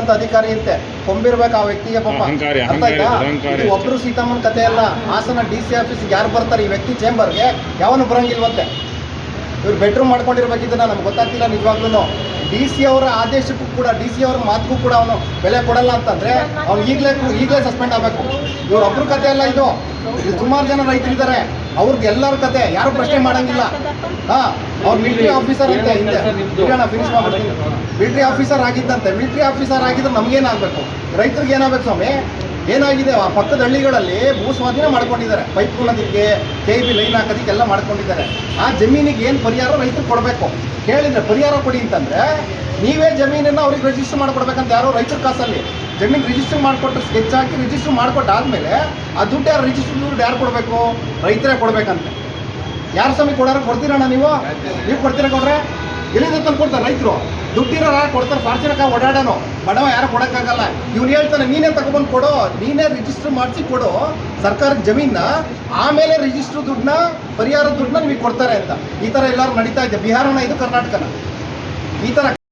ಅಂತ ಅಧಿಕಾರಿ ಅಂತೆ ಕೊಂಬಿರ್ಬೇಕು ಆ ವ್ಯಕ್ತಿಗೆ ಪಾಪ. ಅರ್ಥ ಆಯ್ತಾ? ಇದು ಒಬ್ರು ಸೀತಮ್ಮನ ಕತೆ ಅಲ್ಲ. ಹಾಸನ ಡಿ ಸಿ ಆಫೀಸ್ಗೆ ಯಾರು ಬರ್ತಾರೆ? ಈ ವ್ಯಕ್ತಿ ಚೇಂಬರ್ಗೆ. ಯಾವನು ಬರಂಗಿಲ್ವಂತೆ ಇವ್ರು ಬೆಡ್ರೂಮ್ ಮಾಡ್ಕೊಂಡಿರ್ಬೇಕಿದ್ದನ್ನ ನಮ್ಗೆ ಗೊತ್ತಾಗ್ತಿಲ್ಲ ನಿಜವಾಗ್ಲೂ ಡಿ ಸಿ ಅವರ ಆದೇಶಕ್ಕೂ ಕೂಡ ಡಿ ಸಿ ಅವರ ಮಾತಿಗೂ ಕೂಡ ಅವನು ಬೆಲೆ ಕೊಡಲ್ಲ ಅಂತಂದ್ರೆ ಅವ್ನು ಈಗಲೇ ಈಗಲೇ ಸಸ್ಪೆಂಡ್ ಆಗಬೇಕು. ಇವ್ರ ಒಬ್ರು ಕತೆ ಅಲ್ಲ ಇದು ಸುಮಾರು ಜನ ರೈತರಿದ್ದಾರೆ. ಅವ್ರಿಗೆ ಎಲ್ಲರ ಕತೆ ಯಾರು ಪ್ರಶ್ನೆ ಮಾಡಂಗಿಲ್ಲ. ಹಾ ಅವ್ರು ಮಿಲಿಟರಿ ಆಫೀಸರ್ ಅಂತ ಹಿಂದೆ. ಫಿನಿಶ್ ಮಾಡ್ಬಿಡ್ತೀನಿ ಮಿಲಿಟರಿ ಆಫೀಸರ್ ಆಗಿದ್ದಂತೆ. ಮಿಲಿಟರಿ ಆಫೀಸರ್ ಆಗಿದ್ರೆ ನಮ್ಗೇನಾಗ್ಬೇಕು ರೈತರಿಗೆ ಏನಾಗಬೇಕು ಸ್ವಾಮಿ? ಏನಾಗಿದೆ? ಆ ಪಕ್ಕದ ಹಳ್ಳಿಗಳಲ್ಲಿ ಭೂ ಸ್ವಾಧೀನ ಮಾಡ್ಕೊಂಡಿದ್ದಾರೆ. ಪೈಪ್ ಕೊಡೋದಕ್ಕೆ ಕೆ ಬಿ ಲೈನ್ ಹಾಕೋದಕ್ಕೆ ಎಲ್ಲ ಮಾಡ್ಕೊಂಡಿದ್ದಾರೆ. ಆ ಜಮೀನಿಗೆ ಏನು ಪರಿಹಾರ ರೈತರು ಕೊಡಬೇಕು? ಕೇಳಿದ್ರೆ ಪರಿಹಾರ ಕೊಡಿ ಅಂತಂದ್ರೆ ನೀವೇ ಜಮೀನನ್ನು ಅವ್ರಿಗೆ ರಿಜಿಸ್ಟರ್ ಮಾಡ್ಕೊಡ್ಬೇಕಂತ ಯಾರೋ ರೈತರ ಕಾಸಲ್ಲಿ. ಜಮೀನು ರಿಜಿಸ್ಟರ್ ಮಾಡಿಕೊಟ್ಟು ಸ್ಕೆಚ್ ಹಾಕಿ ರಿಜಿಸ್ಟರ್ ಮಾಡಿಕೊಟ್ಟಾದ್ಮೇಲೆ ಆ ದುಡ್ಡು ಯಾರು ರಿಜಿಸ್ಟರ್ ದುಡ್ಡು ಯಾರು ಕೊಡಬೇಕು? ರೈತರೇ ಕೊಡಬೇಕಂತೆ. ಯಾರು ಸ್ವಾಮಿ ಕೊಡೋರು ಕೊಡ್ತೀರಣ್ಣ ನೀವು? ನೀವು ಕೊಡ್ತೀರಾ ಕೊಡ್ರೆ ಎಲ್ಲಿಂದ ತಂದು ಕೊಡ್ತಾರೆ ರೈತರು? ದುಡ್ಡಿರೋ ಕೊಡ್ತಾರೆ? ಫಾರ್ಚುನಕ ಓಡಾಡೋನು. ಬಡವ ಯಾರು ಕೊಡೋಕ್ಕಾಗಲ್ಲ. ಇವ್ನು ಹೇಳ್ತಾನೆ, ನೀನೇ ತಗೊಬಂದು ಕೊಡು. ನೀನೇ ರಿಜಿಸ್ಟರ್ ಮಾಡಿಸಿ ಕೊಡು. ಸರ್ಕಾರದ ಜಮೀನ ಆಮೇಲೆ ರಿಜಿಸ್ಟರ್ ದುಡ್ಡನ್ನ ಪರಿಹಾರ ದುಡ್ಡನ್ನ ನಿಮಗೆ ಕೊಡ್ತಾರೆ ಅಂತ. ಈ ಥರ ಎಲ್ಲರೂ ನಡೀತಾ ಇದೆ. ಬಿಹಾರನ ಇದು ಕರ್ನಾಟಕನ. ಈ ಥರ